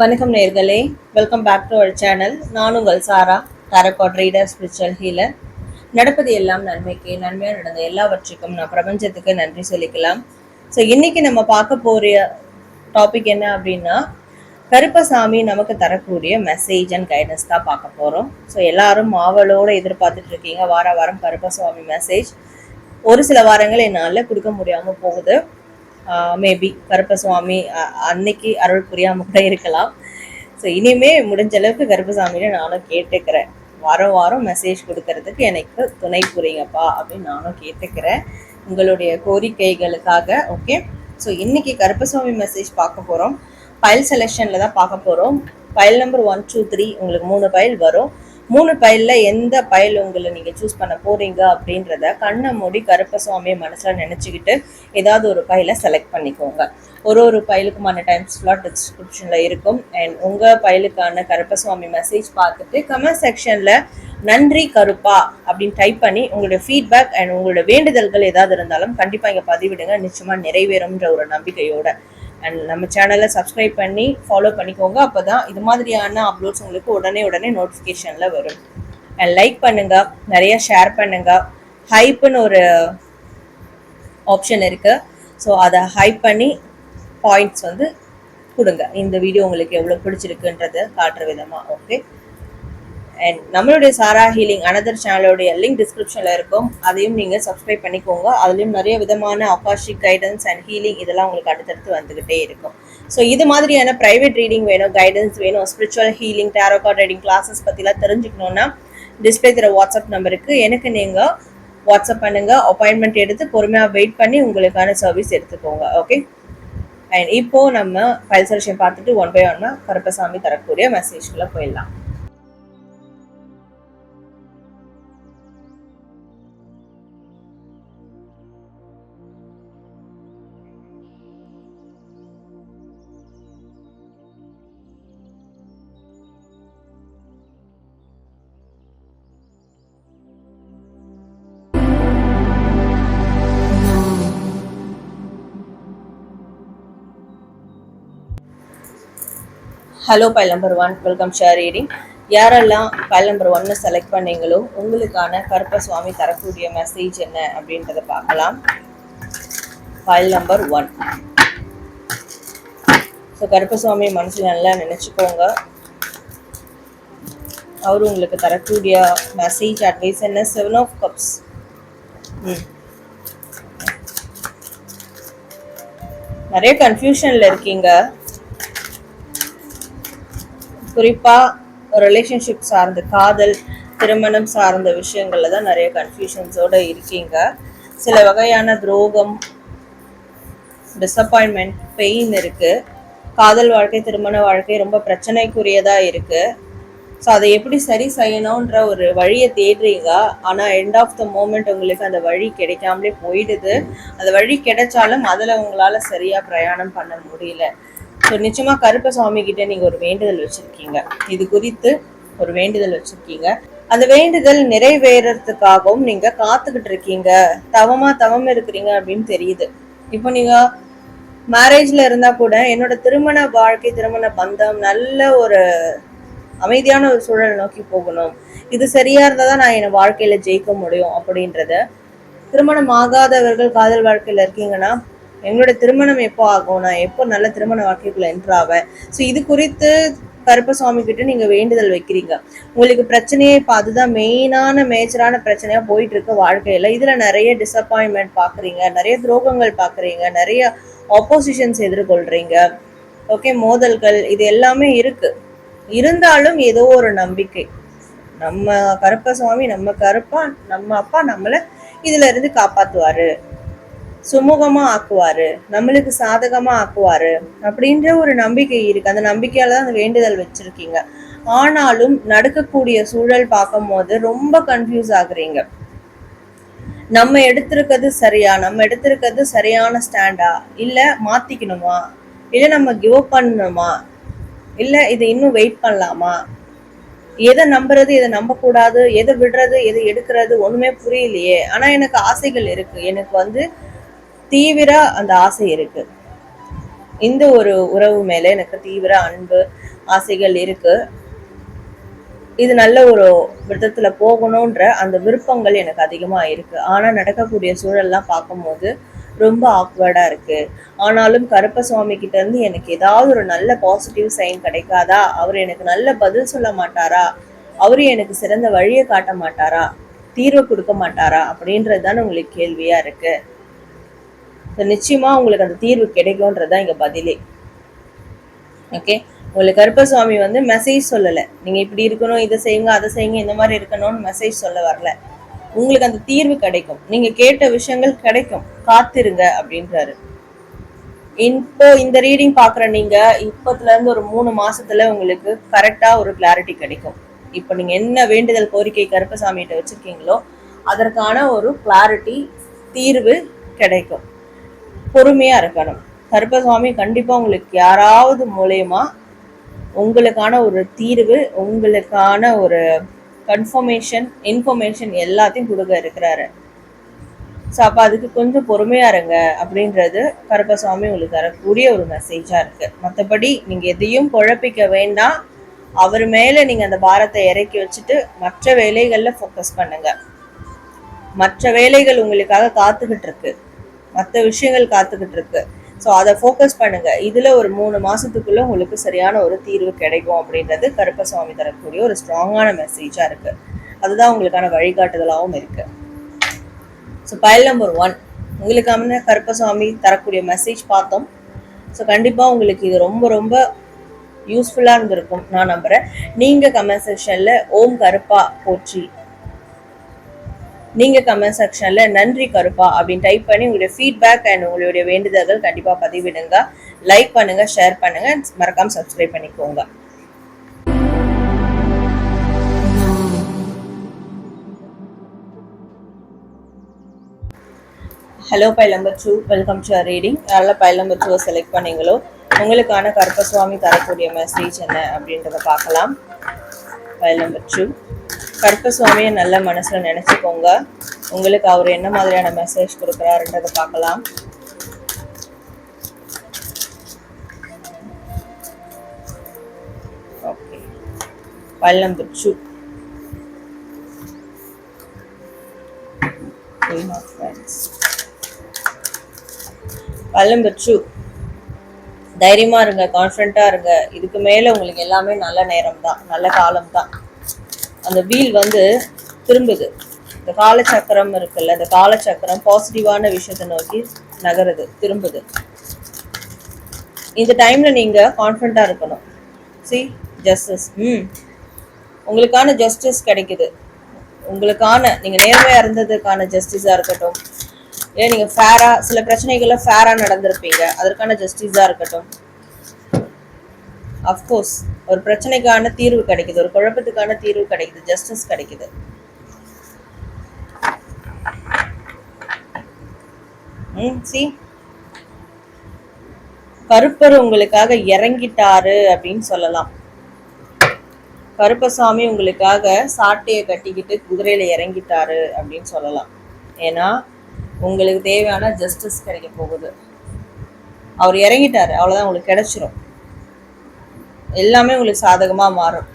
வணக்கம் நேர்களே. Welcome back to our channel நான் உங்கள் Sara tarot card reader spiritual healer நடப்பது எல்லாம் நன்மைக்கு நன்மையாக நடந்த எல்லாவற்றுக்கும் நான் பிரபஞ்சத்துக்கு நன்றி சொல்லிக்கலாம் ஸோ இன்னைக்கு நம்ம பார்க்க போகிற டாபிக் என்ன அப்படின்னா கருப்பசாமி நமக்கு தரக்கூடிய மெசேஜ் அண்ட் கைடன்ஸ் தான் பார்க்க போகிறோம் ஸோ எல்லாரும் மாவலோடு எதிர்பார்த்துட்டு இருக்கீங்க. வார வாரம் கருப்பசாமி மெசேஜ் ஒரு சில வாரங்கள் என்னால் கொடுக்க முடியாமல் போகுது. மேபி கருப்பசுவாமி அன்னைக்கு அருள் புரியாமல் கூட இருக்கலாம். ஸோ இனிமே முடிஞ்ச அளவுக்கு கருப்பசாமியில நானும் கேட்டுக்கிறேன். வாரம் வாரம் மெசேஜ் கொடுக்கறதுக்கு எனக்கு துணை புரியுங்கப்பா அப்படின்னு நானும் கேட்டுக்கிறேன். உங்களுடைய கோரிக்கைகளுக்காக ஓகே ஸோ இன்னைக்கு கருப்பசாமி மெசேஜ் பார்க்க போகிறோம் ஃபைல் செலெக்ஷனில் தான் பார்க்க போகிறோம் file number one two three உங்களுக்கு மூணு ஃபைல் வரும். மூணு பயலில் எந்த பயல் உங்களை நீங்கள் சூஸ் பண்ண போகிறீங்க அப்படின்றத கண்ணை மூடி கருப்பசுவாமியை மனசில் நினச்சிக்கிட்டு ஏதாவது ஒரு பைல செலக்ட் பண்ணிக்கோங்க. ஒரு ஒரு பயலுக்குமான டைம் ஸ்லாட் டிஸ்கிரிப்ஷனில் இருக்கும். அண்ட் உங்கள் பயலுக்கான கருப்ப சுவாமி மெசேஜ் பார்த்துட்டு கமெண்ட் செக்ஷனில் நன்றி கருப்பா அப்படின்னு டைப் பண்ணி உங்களுடைய ஃபீட்பேக் அண்ட் உங்களோட வேண்டுதல்கள் ஏதாவது இருந்தாலும் கண்டிப்பாக இங்கே பதிவிடுங்க. நிச்சயமாக நிறைவேறும்ன்ற ஒரு நம்பிக்கையோட. அண்ட் நம்ம சேனலை சப்ஸ்கிரைப் பண்ணி ஃபாலோ பண்ணிக்கோங்க. அப்போ தான் இது மாதிரியான அப்லோட்ஸ் உங்களுக்கு உடனே உடனே நோட்டிஃபிகேஷனில் வரும். அண்ட் லைக் பண்ணுங்க. நிறைய ஷேர் பண்ணுங்க. ஹைப்புன்னு ஒரு ஆப்ஷன் இருக்கு. ஸோ அதை ஹைப் பண்ணி பாயிண்ட்ஸ் வந்து கொடுங்க. இந்த வீடியோ உங்களுக்கு எவ்வளோ பிடிச்சிருக்குன்றதை காட்டுற விதமாக ஓகே அண்ட் நம்மளுடைய சாரா ஹீலிங் அனதர் சேனலோடைய லிங்க் டிஸ்கிரிப்ஷனில் இருக்கும். அதையும் நீங்கள் சப்ஸ்கிரைப் பண்ணிக்கோங்க. அதுலேயும் நிறைய விதமான அகாஷிக் கைடன்ஸ் அண்ட் ஹீலிங் இதெல்லாம் உங்களுக்கு அடுத்தடுத்து வந்துகிட்டே இருக்கும். ஸோ இது மாதிரியான ப்ரைவேட் ரீடிங் வேணும் கைடன்ஸ் வேணும் spiritual healing tarot card reading classes பற்றிலாம் தெரிஞ்சுக்கணுன்னா டிஸ்பிளே தர வாட்ஸ்அப் நம்பருக்கு. எனக்கு நீங்கள் வாட்ஸ்அப் பண்ணுங்கள் அப்பாயின்மெண்ட் எடுத்து பொறுமையாக வெயிட் பண்ணி உங்களுக்கான சர்வீஸ் எடுத்துக்கோங்க. ஓகே அண்ட் இப்போது நம்ம ஃபைல் பார்த்துட்டு ஒன் பை ஒன்னா கருப்பசாமி தரக்கூடிய மெசேஜ்குள்ளே போயிடலாம். Hello file number one welcome share reading யாரெல்லாம் பைல் நம்பர் ஒன்னு செலக்ட் பண்ணீங்களோ உங்களுக்கான கருப்ப சுவாமி தரக்கூடிய மெசேஜ் என்ன அப்படின்றத பார்க்கலாம். File number one so Karuppasamy மனசில் நல்லா நினச்சிக்கோங்க. அவர் உங்களுக்கு தரக்கூடிய மெசேஜ் அட்வைஸ் என்ன? செவன் ஆஃப் கப்ஸ் ம். நிறைய கன்ஃபியூஷனில் இருக்கீங்க. குறிப்பாக ரிலேஷன்ஷிப் சார்ந்த காதல் திருமணம் சார்ந்த விஷயங்களில் தான் நிறைய கன்ஃபியூஷன்ஸோடு இருக்கீங்க. சில வகையான துரோகம் டிசப்பாயின்மெண்ட் பெயின் இருக்குது காதல் வாழ்க்கை திருமண வாழ்க்கை ரொம்ப பிரச்சனைக்குரியதாக இருக்குது ஸோ அதை எப்படி சரி செய்யணுன்ற ஒரு வழியை தேடுறீங்க. ஆனால் எண்ட் ஆஃப் த மூமெண்ட் உங்களுக்கு அந்த வழி கிடைக்காமலே போயிடுது. அந்த வழி கிடைச்சாலும் அதில் உங்களால் சரியாக பிரயாணம் பண்ண முடியல. ஸோ நிச்சயமாக கருப்பசாமி கிட்ட நீங்கள் ஒரு வேண்டுதல் வச்சுருக்கீங்க. இது குறித்து ஒரு வேண்டுதல் வச்சுருக்கீங்க. அந்த வேண்டுதல் நிறைவேறதுக்காகவும் நீங்கள் காத்துக்கிட்டு இருக்கீங்க. தவமாக தவம் இருக்கிறீங்க அப்படின்னு தெரியுது. இப்போ நீங்கள் மேரேஜில் இருந்தால் கூட என்னோட திருமண வாழ்க்கை திருமண பந்தம் நல்ல ஒரு அமைதியான ஒரு சூழல் நோக்கி போகணும். இது சரியா இருந்தால் தான் நான் என் வாழ்க்கையில் ஜெயிக்க முடியும் அப்படின்றத. திருமணம் ஆகாதவர்கள் காதல் வாழ்க்கையில் இருக்கீங்கன்னா எங்களோட திருமணம் எப்போ ஆகும்? நான் எப்போ நல்ல திருமண வாழ்க்கைக்குள்ள என்ட்ராவேன் ஸோ இது குறித்து கருப்பசாமி கிட்ட நீங்க வேண்டுதல் வைக்கிறீங்க. உங்களுக்கு பிரச்சனையே இப்போ அதுதான் மெயினான மேஜரான பிரச்சனையா போயிட்டு இருக்கு வாழ்க்கையில. இதுல நிறைய டிசப்பாயின்மெண்ட் பாக்குறீங்க. நிறைய துரோகங்கள் பாக்குறீங்க. நிறைய ஆப்போசிஷன்ஸ் எதிர்கொள்றீங்க. ஓகே மோதல்கள் இது எல்லாமே இருக்கு. இருந்தாலும் ஏதோ ஒரு நம்பிக்கை. நம்ம கருப்பசாமி நம்ம கருப்பா நம்ம அப்பா நம்மளை இதுல இருந்து காப்பாத்துவாரு. சுமூகமா ஆக்குவாரு நம்மளுக்கு சாதகமா ஆக்குவாரு அப்படின்ற ஒரு நம்பிக்கை இருக்கு. அந்த நம்பிக்கையால் தான் அந்த வேண்டுதல் வச்சிருக்கீங்க. ஆனாலும் நடக்கக்கூடிய சூழல் பார்க்கும்போது ரொம்ப கன்ஃபியூஸ் ஆகுறீங்க. நம்ம எடுத்திருக்கிறது சரியா? நம்ம எடுத்திருக்கிறது சரியான ஸ்டாண்டா இல்ல மாத்திக்கணுமா? இல்லை நம்ம கிவ் அப் பண்ணணுமா? இல்ல இதை இன்னும் வெயிட் பண்ணலாமா? எதை நம்புறது எதை நம்பக்கூடாது எதை விடுறது எதை எடுக்கிறது ஒண்ணுமே புரியலையே. ஆனா எனக்கு ஆசைகள் இருக்கு. எனக்கு வந்து தீவிர அந்த ஆசை இருக்கு. இந்த ஒரு உறவு மேல எனக்கு தீவிர அன்பு ஆசைகள் இருக்கு. இது நல்ல ஒரு விதத்துல போகணுன்ற அந்த விருப்பங்கள் எனக்கு அதிகமா இருக்கு. ஆனா நடக்கக்கூடிய சூழல்லாம் பார்க்கும்போது ரொம்ப ஆக்வர்டா இருக்கு. ஆனாலும் கருப்பசாமி கிட்ட இருந்து எனக்கு ஏதாவது ஒரு நல்ல பாசிட்டிவ் சைன் கிடைக்காதா? அவர் எனக்கு நல்ல பதில் சொல்ல மாட்டாரா? அவரு எனக்கு சிறந்த வழியை காட்ட மாட்டாரா? தீர்வு கொடுக்க மாட்டாரா? அப்படின்றது தான் உங்களுக்கு கேள்வியா இருக்கு. ஸோ நிச்சயமா உங்களுக்கு அந்த தீர்வு கிடைக்கும்ன்றதுதான் இங்க பதிலே. ஓகே உங்களுக்கு கருப்பசுவாமி வந்து மெசேஜ் சொல்லலை. நீங்க இப்படி இருக்கணும் இதை செய்யுங்க அதை செய்யுங்க இந்த மாதிரி இருக்கணும்னு மெசேஜ் சொல்ல வரல. உங்களுக்கு அந்த தீர்வு கிடைக்கும். நீங்க கேட்ட விஷயங்கள் கிடைக்கும். காத்திருங்க அப்படின்றாரு. இப்போ இந்த ரீடிங் பாக்குற நீங்க இப்பத்துல இருந்து ஒரு மூணு மாசத்துல உங்களுக்கு கரெக்டா ஒரு கிளாரிட்டி கிடைக்கும். இப்போ நீங்க என்ன வேண்டுதல் கோரிக்கை கருப்பசாமிகிட்ட வச்சிருக்கீங்களோ அதற்கான ஒரு கிளாரிட்டி தீர்வு கிடைக்கும். பொறுமையாக இருக்கணும். கருப்பசாமி கண்டிப்பாக உங்களுக்கு யாராவது மூலயமா உங்களுக்கான ஒரு தீர்வு உங்களுக்கான ஒரு கன்ஃபர்மேஷன் இன்ஃபர்மேஷன் எல்லாத்தையும் கொடுக்க இருக்கிறாரு. ஸோ அப்போ அதுக்கு கொஞ்சம் பொறுமையாக இருங்க அப்படின்றது கருப்பசாமி உங்களுக்கு தரக்கூடிய ஒரு மெசேஜாக இருக்குது மற்றபடி நீங்கள் எதையும் குழப்பிக்க வேண்டாம். அவர் மேலே நீங்கள் அந்த பாரத்தை இறக்கி வச்சுட்டு மற்ற வேலைகளில் ஃபோக்கஸ் பண்ணுங்கள் மற்ற வேலைகள் உங்களுக்காக காத்துக்கிட்டு இருக்கு. மற்ற விஷயங்கள் காத்துக்கிட்டு இருக்கு ஸோ அதை ஃபோக்கஸ் பண்ணுங்க. இதில் ஒரு மூணு மாதத்துக்குள்ளே உங்களுக்கு சரியான ஒரு தீர்வு கிடைக்கும் அப்படின்றது கருப்பசாமி தரக்கூடிய ஒரு ஸ்ட்ராங்கான மெசேஜாக இருக்கு. அதுதான் உங்களுக்கான வழிகாட்டுதலாகவும் இருக்கு. ஸோ பயல் நம்பர் ஒன் உங்களுக்கான கருப்பசாமி தரக்கூடிய மெசேஜ் பார்த்தோம். ஸோ கண்டிப்பாக உங்களுக்கு இது ரொம்ப ரொம்ப யூஸ்ஃபுல்லாக இருந்திருக்கும். நான் நம்புகிறேன் நீங்கள் கமெண்ட் செக்ஷனில் ஓம் கருப்பா போற்றி நீங்கள் கமெண்ட் செக்ஷனில் நன்றி கருப்பா அப்படின்னு டைப் பண்ணி உங்களுடைய ஃபீட்பேக் அண்ட் உங்களுடைய வேண்டுதல்கள் கண்டிப்பாக பதிவிடுங்க. லைக் பண்ணுங்கள் ஷேர் பண்ணுங்கள் மறக்காமல் சப்ஸ்கிரைப் பண்ணிக்கோங்க. Hello file number two welcome to reading யாரெல்லாம் பைல் நம்பர் டூவை செலக்ட் பண்ணீங்களோ உங்களுக்கான கருப்பசுவாமி தரக்கூடிய மெசேஜ் என்ன அப்படின்றத பார்க்கலாம். பைல் நம்பர் டூ கருப்பசுவாமியை நல்ல மனசில் நினச்சிக்கோங்க. உங்களுக்கு அவர் என்ன மாதிரியான மெசேஜ் கொடுக்குறாருன்றதை பார்க்கலாம். ஓகே பைல் நம்பர் டூ பள்ளம் தைரியமா இருங்க கான்ஃபிடண்டா இருங்க. இதுக்கு மேல உங்களுக்கு எல்லாமே நல்ல நேரம் தான் நல்ல காலம் தான் அந்த வீல் வந்து திரும்புது. இந்த காலச்சக்கரம் இருக்குல்ல இந்த காலச்சக்கரம் பாசிட்டிவான விஷயத்தை நோக்கி நகருது திரும்புது. இந்த டைம்ல நீங்க கான்ஃபிடண்டா இருக்கணும். சி ஜஸ்டிஸ் ம். உங்களுக்கான ஜஸ்டிஸ் கிடைக்குது. உங்களுக்கான நீங்க நேர்மையா இருந்ததுக்கான ஜஸ்டிஸா இருக்கட்டும். ஏன் நீங்க ஃபேரா சில பிரச்சனைகள்ல ஃபேரா நடந்திருப்பீங்க. அதற்கான ஜஸ்டிஸா இருக்கட்டும். அஃப்கோர்ஸ் ஒரு பிரச்சனைக்கான தீர்வு கிடைக்குது ஒரு குழப்பத்துக்கான தீர்வு கிடைக்குது ஜஸ்டிஸ் கிடைக்குது. ம் சி கருப்பர் உங்களுக்காக இறங்கிட்டாரு அப்படின்னு சொல்லலாம். கருப்பசாமி உங்களுக்காக சாட்டையை கட்டிக்கிட்டு குதிரையில இறங்கிட்டாரு அப்படின்னு சொல்லலாம். ஏன்னா உங்களுக்கு தேவையான ஜஸ்டிஸ் கிடைக்க போகுது. அவர் இறங்கிட்டாரு அவ்வளவுதான் உங்களுக்கு கிடைச்சிரும். எல்லாமே உங்களுக்கு சாதகமாக மாறும்.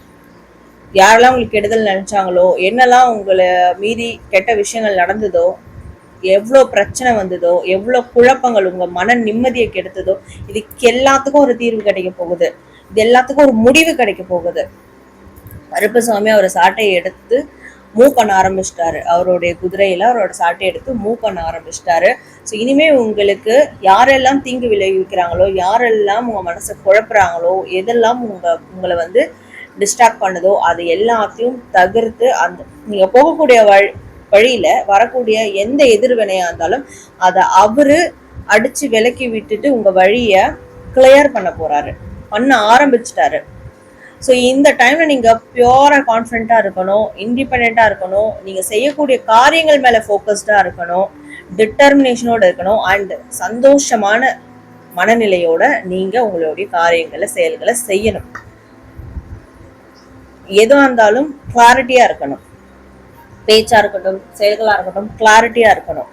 யாரெல்லாம் உங்களுக்கு கெடுதல் நினச்சாங்களோ என்னெல்லாம் உங்களை மீறி கெட்ட விஷயங்கள் நடந்ததோ எவ்வளோ பிரச்சனை வந்ததோ எவ்வளோ குழப்பங்கள் உங்கள் மன நிம்மதியை கெடுத்ததோ இதுக்கு எல்லாத்துக்கும் ஒரு தீர்வு கிடைக்க போகுது. இது எல்லாத்துக்கும் ஒரு முடிவு கிடைக்க போகுது. கருப்பசாமி அவர் சாட்டையை எடுத்து மூவ் பண்ண ஆரம்பிச்சிட்டாரு. அவருடைய குதிரையில அவரோட சாட்டை எடுத்து மூவ் பண்ண ஆரம்பிச்சிட்டாரு. ஸோ இனிமே உங்களுக்கு யாரெல்லாம் தீங்கு விளைவிக்கிறாங்களோ யாரெல்லாம் உங்க மனசை குழப்புறாங்களோ எதெல்லாம் உங்க உங்களை வந்து டிஸ்ட்ராக்ட் பண்ணுதோ அது எல்லாத்தையும் தவிர்த்து அந்த நீங்க போகக்கூடிய வழி வழியில வரக்கூடிய எந்த எதிர்வினையா இருந்தாலும் அதை அவரு அடிச்சு விலக்கி விட்டுட்டு உங்க வழிய கிளியர் பண்ண போறாரு. பண்ண ஆரம்பிச்சிட்டாரு. ஸோ இந்த டைம்ல நீங்க பியூரா கான்ஃபிடண்டா இருக்கணும் இண்டிபெண்டா இருக்கணும் நீங்க செய்யக்கூடிய காரியங்கள் மேல ஃபோக்கஸ்டா இருக்கணும் டிட்டர்மினேஷனோட இருக்கணும் அண்ட் சந்தோஷமான மனநிலையோட நீங்க உங்களுடைய காரியங்களை செயல்களை செய்யணும். எதுவாக இருந்தாலும் கிளாரிட்டியா இருக்கணும். பேச்சா இருக்கட்டும் செயல்களா இருக்கட்டும் கிளாரிட்டியா இருக்கணும்.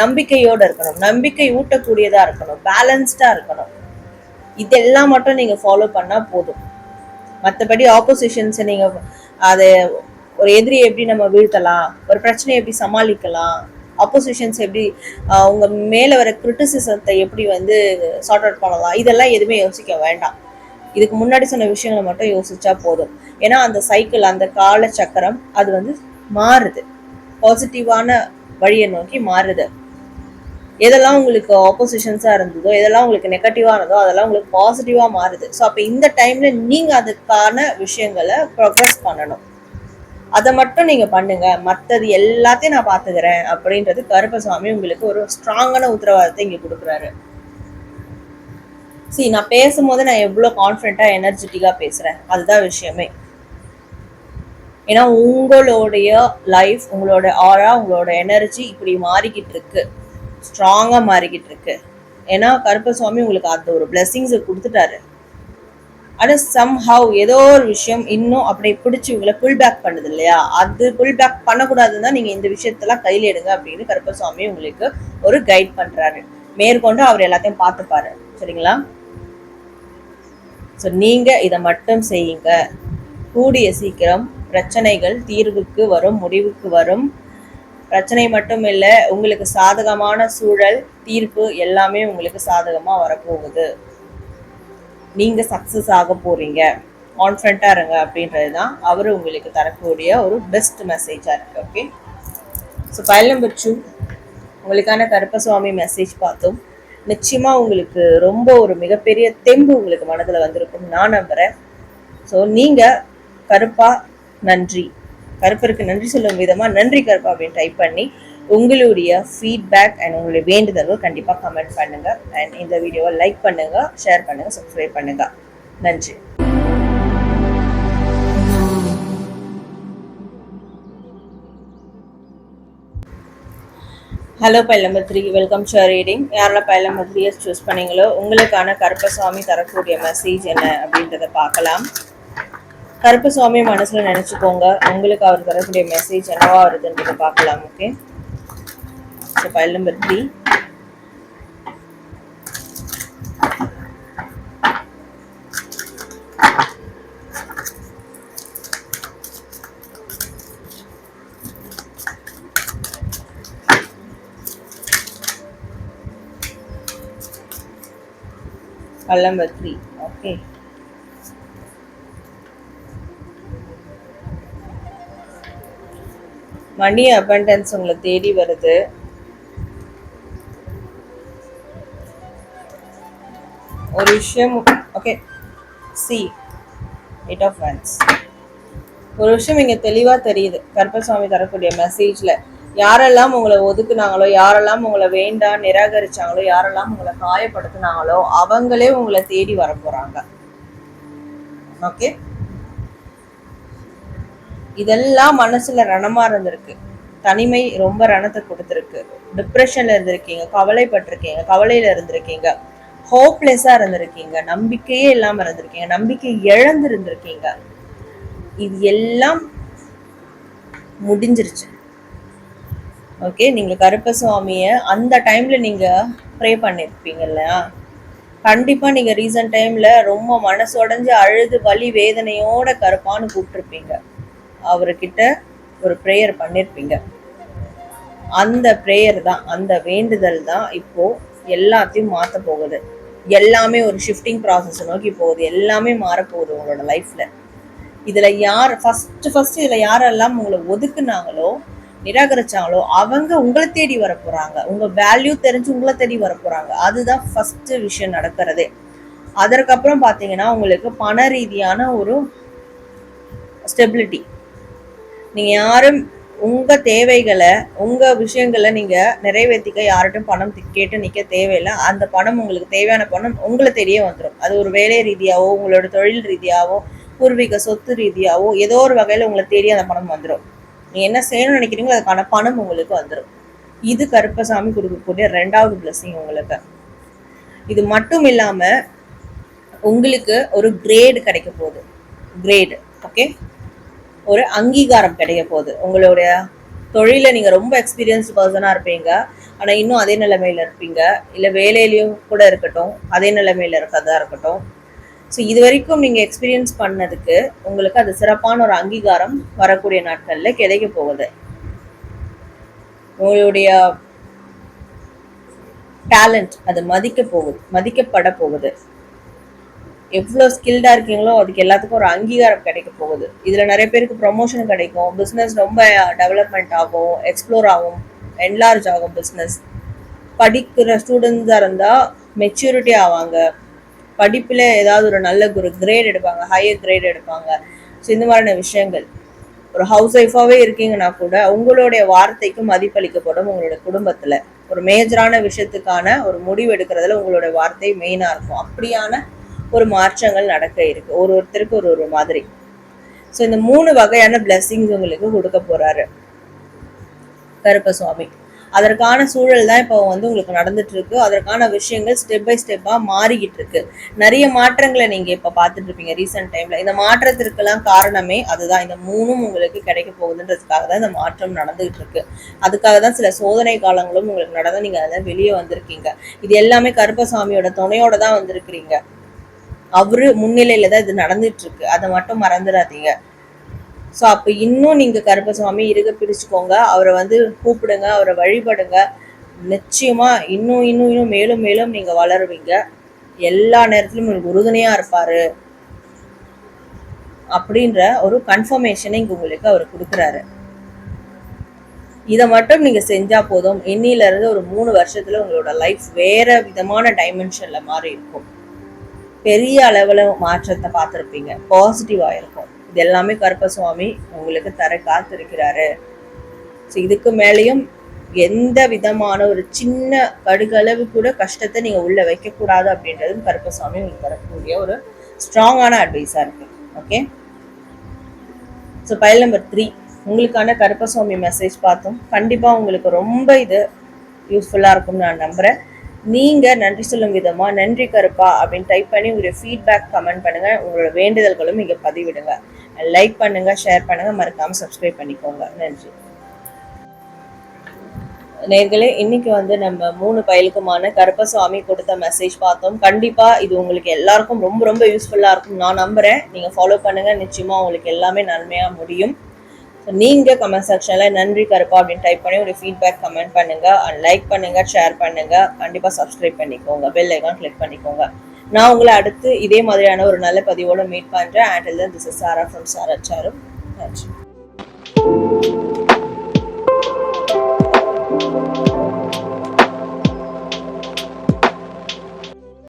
நம்பிக்கையோட இருக்கணும். நம்பிக்கை ஊட்டக்கூடியதா இருக்கணும். பேலன்ஸ்டா இருக்கணும். இதெல்லாம் மட்டும் நீங்க ஃபாலோ பண்ணா போதும். மற்றபடி ஆப்போசிஷன்ஸை நீங்கள் அதை ஒரு எதிரியை எப்படி நம்ம வீழ்த்தலாம் ஒரு பிரச்சனையை எப்படி சமாளிக்கலாம் ஆப்போசிஷன்ஸ் எப்படி அவங்க மேலே வர கிரிட்டிசிசத்தை எப்படி வந்து சார்ட் அவுட் பண்ணலாம் இதெல்லாம் எதுவுமே யோசிக்க வேண்டாம். இதுக்கு முன்னாடி சொன்ன விஷயங்களை மட்டும் யோசிச்சா போதும். ஏன்னா அந்த சைக்கிள் அந்த கால சக்கரம் அது வந்து மாறுது. பாசிட்டிவான வழியை நோக்கி மாறுது. எதெல்லாம் உங்களுக்கு ஆப்போசிஷன்ஸாக இருந்ததோ எதெல்லாம் உங்களுக்கு நெகட்டிவாக இருந்ததோ அதெல்லாம் உங்களுக்கு பாசிட்டிவாக மாறுது. ஸோ அப்போ இந்த டைமில் நீங்கள் அதுக்கான விஷயங்களை ப்ரோக்ரஸ் பண்ணணும். அதை மட்டும் நீங்கள் பண்ணுங்கள் மற்றது எல்லாத்தையும் நான் பார்த்துக்கிறேன் அப்படின்றது கருப்பசாமி உங்களுக்கு ஒரு ஸ்ட்ராங்கான உத்தரவாதத்தை இங்கே கொடுக்குறாரு. சரி நான் பேசும்போது நான் எவ்வளோ கான்ஃபிடெண்ட்டாக எனர்ஜெட்டிக்காக பேசுகிறேன் அதுதான் விஷயமே. ஏன்னா உங்களுடைய லைஃப் உங்களோட ஆரா உங்களோட எனர்ஜி இப்படி மாறிக்கிட்டு இருக்கு. ஸ்ட்ராங்காக மாறிக்கிட்டு இருக்கு. ஏன்னா கருப்பசாமி உங்களுக்கு அந்த ஒரு பிளெஸிங்ஸை கொடுத்துட்டாரு. ஆனா சம்ஹவ் ஏதோ ஒரு விஷயம் இன்னும் அப்படியே பிடிச்சி இவங்களை புல் பேக் பண்ணுது இல்லையா? அது புல் பேக் பண்ணக்கூடாதுன்னா நீங்கள் இந்த விஷயத்தெல்லாம் கையில் எடுங்க அப்படின்னு கருப்பசாமி உங்களுக்கு ஒரு கைட் பண்ணுறாரு மேற்கொண்டு அவர் எல்லாத்தையும் பார்த்துப்பாரு. சரிங்களா? ஸோ நீங்கள் இதை மட்டும் செய்யுங்க. கூடிய சீக்கிரம் பிரச்சனைகள் தீர்வுக்கு வரும் முடிவுக்கு வரும். பிரச்சனை மட்டும் இல்லை உங்களுக்கு சாதகமான சூழல் தீர்ப்பு எல்லாமே உங்களுக்கு சாதகமாக வரப்போகுது. நீங்கள் சக்ஸஸ் ஆக போகிறீங்க கான்ஃபிடண்ட்டாக இருங்க அப்படின்றது தான் அவர் உங்களுக்கு தரக்கூடிய ஒரு பெஸ்ட் மெசேஜாக இருக்குது okay so file number two உங்களுக்கான கருப்பசுவாமி மெசேஜ் பார்த்தோம். நிச்சயமாக உங்களுக்கு ரொம்ப ஒரு மிகப்பெரிய தெம்பு உங்களுக்கு மனதில் வந்திருக்கும் நான் நம்புகிறேன் ஸோ நீங்கள் கருப்பா நன்றி. கருப்பருக்கு நன்றி சொல்லும் விதமா நன்றி கருப்பா அப்படின்னு டைப் பண்ணி உங்களுடைய ஃபீட்பேக் அண்ட் உங்களுடைய வேண்டுதல்கள் கண்டிப்பாக கமெண்ட் பண்ணுங்க. அண்ட் இந்த வீடியோவை லைக் பண்ணுங்க ஷேர் பண்ணுங்க சப்ஸ்கிரைப் பண்ணுங்க. நன்றி. Hello file number three welcome to reading யாரெல்லாம் பைல் நம்பர் த்ரீ சூஸ் பண்ணீங்களோ உங்களுக்கான கருப்பசாமி தரக்கூடிய மெசேஜ் என்ன அப்படின்றத பார்க்கலாம். கருப்பசாமி மனசுல நினைச்சுக்கோங்க உங்களுக்கு அவர் தரக்கூடிய மெசேஜ் என்னவா வருதுன்றதை பார்க்கலாம் okay so file number three File number three. Okay. Money abundance உங்களை தேடி வருது. ஒரு விஷயம் ஓகே சி எயிட் ஆஃப் ஒன்ஸ் ஒரு விஷயம் இங்கே தெளிவாக தெரியுது. கருப்பசாமி தரக்கூடிய மெசேஜில் யாரெல்லாம் உங்களை ஒதுக்குனாங்களோ யாரெல்லாம் உங்களை வேண்டாம் நிராகரிச்சாங்களோ யாரெல்லாம் உங்களை காயப்படுத்தினாங்களோ அவங்களே உங்களை தேடி வர போகிறாங்க ஓகே இதெல்லாம் மனசுல ரணமா இருந்திருக்கு. தனிமை ரொம்ப ரணத்தை கொடுத்துருக்கு. டிப்ரெஷன்ல இருந்திருக்கீங்க கவலைப்பட்டிருக்கீங்க கவலையில இருந்திருக்கீங்க ஹோப்லெஸ்ஸா இருந்திருக்கீங்க நம்பிக்கையே இல்லாம இருந்திருக்கீங்க நம்பிக்கை இழந்து இருந்திருக்கீங்க இது எல்லாம் முடிஞ்சிருச்சு. ஓகே நீங்க கருப்பசுவாமிய அந்த டைம்ல நீங்க ப்ரே பண்ணிருப்பீங்க இல்லையா? கண்டிப்பா நீங்க ரீசன்ட் டைம்ல ரொம்ப மனசு உடஞ்சு அழுது வலி வேதனையோட கருப்பான்னு கூப்பிட்டுருப்பீங்க. அவர்கிட்ட ஒரு ப்ரேயர் பண்ணியிருப்பீங்க அந்த ப்ரேயர் தான் அந்த வேண்டுதல் தான் இப்போது எல்லாத்தையும் மாற்ற போகுது. எல்லாமே ஒரு ஷிஃப்டிங் ப்ராசஸ் நோக்கி போகுது. எல்லாமே மாறப்போகுது உங்களோட லைஃப்பில் இதில் யார் ஃபஸ்ட்டு ஃபஸ்ட்டு இதில் யாரெல்லாம் உங்களை ஒதுக்குனாங்களோ நிராகரிச்சாங்களோ அவங்க உங்களை தேடி வர போகிறாங்க உங்கள் வேல்யூ தெரிஞ்சு உங்களை தேடி வர போகிறாங்க அதுதான் ஃபஸ்ட்டு விஷயம் நடக்கிறதே. அதற்கப்புறம் பார்த்தீங்கன்னா உங்களுக்கு பண ரீதியான ஒரு ஸ்டெபிலிட்டி நீங்கள் யாரும் உங்கள் தேவைகளை உங்கள் விஷயங்களை நீங்கள் நிறைவேற்றிக்க யார்கிட்டும் பணம் கேட்டு நிற்க தேவையில்லை. அந்த பணம் உங்களுக்கு தேவையான பணம் உங்களை தெரிய வந்துடும் அது ஒரு வேலை ரீதியாகவோ உங்களோட தொழில் ரீதியாகவோ பூர்வீக சொத்து ரீதியாகவோ ஏதோ ஒரு வகையில் உங்களை தேடி அந்த பணம் வந்துடும் நீங்கள் என்ன செய்யணும்னு நினைக்கிறீங்களோ அதுக்கான பணம் உங்களுக்கு வந்துடும் இது கருப்பசாமி கொடுக்கக்கூடிய ரெண்டாவது பிளஸ்ஸிங் உங்களுக்கு. இது மட்டும் இல்லாமல் உங்களுக்கு ஒரு கிரேடு கிடைக்க போகுது. கிரேடு ஓகே ஒரு அங்கீகாரம் கிடைக்க போகுது. உங்களுடைய தொழிலில் நீங்கள் ரொம்ப எக்ஸ்பீரியன்ஸ்டு பர்சனாக இருப்பீங்க. ஆனால் இன்னும் அதே நிலைமையில் இருப்பீங்க. இல்லை வேலையிலையும் கூட இருக்கட்டும் அதே நிலைமையில் இருக்கிறதா இருக்கட்டும். ஸோ இது வரைக்கும் நீங்கள் எக்ஸ்பீரியன்ஸ் பண்ணதுக்கு உங்களுக்கு அது சிறப்பான ஒரு அங்கீகாரம் வரக்கூடிய நாட்களில் கிடைக்க போகுது. உங்களுடைய டேலண்ட் அது மதிக்க போகுது மதிக்கப்பட போகுது. எவ்வளோ ஸ்கில்டாக இருக்கீங்களோ அதுக்கு எல்லாத்துக்கும் ஒரு அங்கீகாரம் கிடைக்க போகுது. இதில் நிறைய பேருக்கு ப்ரொமோஷன் கிடைக்கும். பிஸ்னஸ் ரொம்ப டெவலப்மெண்ட் ஆகும் எக்ஸ்ப்ளோர் ஆகும் என்லார்ஜ் ஆகும் பிஸ்னஸ் படிக்கிற ஸ்டூடெண்ட்ஸாக இருந்தால் மெச்சூரிட்டி ஆவாங்க. படிப்பில் ஏதாவது ஒரு நல்ல ஒரு கிரேட் எடுப்பாங்க ஹையர் கிரேட் எடுப்பாங்க. ஸோ இந்த மாதிரியான விஷயங்கள். ஒரு ஹவுஸ் ஒய்ஃபாகவே இருக்கீங்கன்னா கூட உங்களுடைய வார்த்தைக்கு மதிப்பளிக்கப்படும் உங்களுடைய குடும்பத்தில். ஒரு மேஜரான விஷயத்துக்கான ஒரு முடிவு எடுக்கிறதுல உங்களுடைய வார்த்தை மெயினாக இருக்கும். அப்படியான ஒரு மாற்றங்கள் நடக்க இருக்கு. ஒரு ஒருத்தருக்கு ஒரு ஒரு மாதிரி. ஸோ இந்த மூணு வகையான பிளெஸ்ஸிங்ஸ் உங்களுக்கு கொடுக்க போறாரு. கருப்பசுவாமி அதற்கான சூழல் தான் இப்போ வந்து உங்களுக்கு நடந்துட்டு இருக்கு. அதற்கான விஷயங்கள் ஸ்டெப் பை ஸ்டெப்பா மாறிக்கிட்டு இருக்கு. நிறைய மாற்றங்களை நீங்க இப்போ பார்த்துட்டு இருப்பீங்க ரீசெண்ட் டைம்ல இந்த மாற்றத்திற்கெல்லாம் காரணமே அதுதான். இந்த மூணும் உங்களுக்கு கிடைக்க போகுதுன்றதுக்காக தான் இந்த மாற்றம் நடந்துகிட்டு இருக்கு. அதுக்காக தான் சில சோதனை காலங்களும் உங்களுக்கு நடந்து நீங்க அதில் வெளியே வந்திருக்கீங்க. இது எல்லாமே கருப்பசாமியோட துணையோட தான் வந்திருக்கிறீங்க. அவரு முன்னிலையில தான் இது நடந்துட்டு இருக்கு அதை மட்டும் மறந்துடாதீங்க. ஸோ அப்போ இன்னும் நீங்க கருப்பசாமி இருக பிடிச்சிக்கோங்க. அவரை வந்து கூப்பிடுங்க அவரை வழிபடுங்க. நிச்சயமா இன்னும் இன்னும் இன்னும் மேலும் மேலும் நீங்க வளருவீங்க. எல்லா நேரத்திலும் உங்களுக்கு உறுதுணையா இருப்பார். அப்படின்ற ஒரு கன்ஃபர்மேஷனை இங்கே உங்களுக்கு அவர் கொடுக்குறாரு. இதை மட்டும் நீங்கள் செஞ்சால் போதும். இன்னிலருந்து ஒரு மூணு வருஷத்துல உங்களோட லைஃப் வேற விதமான டைமென்ஷனில் மாறி இருக்கும் பெரிய அளவில் மாற்றத்தை பார்த்துருப்பீங்க. பாசிட்டிவாக இருக்கும். இது எல்லாமே கருப்பசுவாமி உங்களுக்கு தர காத்திருக்கிறாரு. ஸோ இதுக்கு மேலேயும் எந்த விதமான ஒரு சின்ன கடுகளவு கூட கஷ்டத்தை நீங்கள் உள்ளே வைக்கக்கூடாது அப்படின்றதும் கருப்பசுவாமி உங்களுக்கு தரக்கூடிய ஒரு ஸ்ட்ராங்கான அட்வைஸாக இருக்கு. Okay so file number three உங்களுக்கான கருப்பசுவாமி மெசேஜ் பார்த்தோம். கண்டிப்பாக உங்களுக்கு ரொம்ப இது யூஸ்ஃபுல்லாக இருக்கும்னு நான் நம்புகிறேன் நீங்கள் நன்றி சொல்லும் விதமா நன்றி கருப்பா அப்படின்னு டைப் பண்ணி உங்களுடைய ஃபீட்பேக் கமெண்ட் பண்ணுங்க. உங்களோட வேண்டுதல்களும் இங்கே பதிவிடுங்க. லைக் பண்ணுங்கள் ஷேர் பண்ணுங்க மறக்காமல் சப்ஸ்கிரைப் பண்ணிக்கோங்க. நன்றி. நேர்களே இன்னைக்கு வந்து நம்ம மூணு பயலுக்குமான கருப்பசுவாமி கொடுத்த மெசேஜ் பார்த்தோம். கண்டிப்பாக இது உங்களுக்கு எல்லாருக்கும் ரொம்ப ரொம்ப யூஸ்ஃபுல்லாக இருக்கும். நான் நம்புகிறேன் நீங்கள் ஃபாலோ பண்ணுங்கள் நிச்சயமாக உங்களுக்கு எல்லாமே நன்மையாக முடியும். ஸோ நீங்கள் கமெண்ட் செக்ஷனில் நன்றி கருப்பா அப்படின்னு டைப் பண்ணி ஒரு ஃபீட்பேக் கமெண்ட் பண்ணுங்க. அண்ட் லைக் பண்ணுங்கள் ஷேர் பண்ணுங்கள் கண்டிப்பாக சப்ஸ்கிரைப் பண்ணிக்கோங்க. பெல் ஐக்கான் கிளிக் பண்ணிக்கோங்க. நான் உங்களை அடுத்து இதே மாதிரியான ஒரு நல்ல பதிவோட மீட் பண்ணுறேன் and this is Sara from Sara சாரும் நன்றி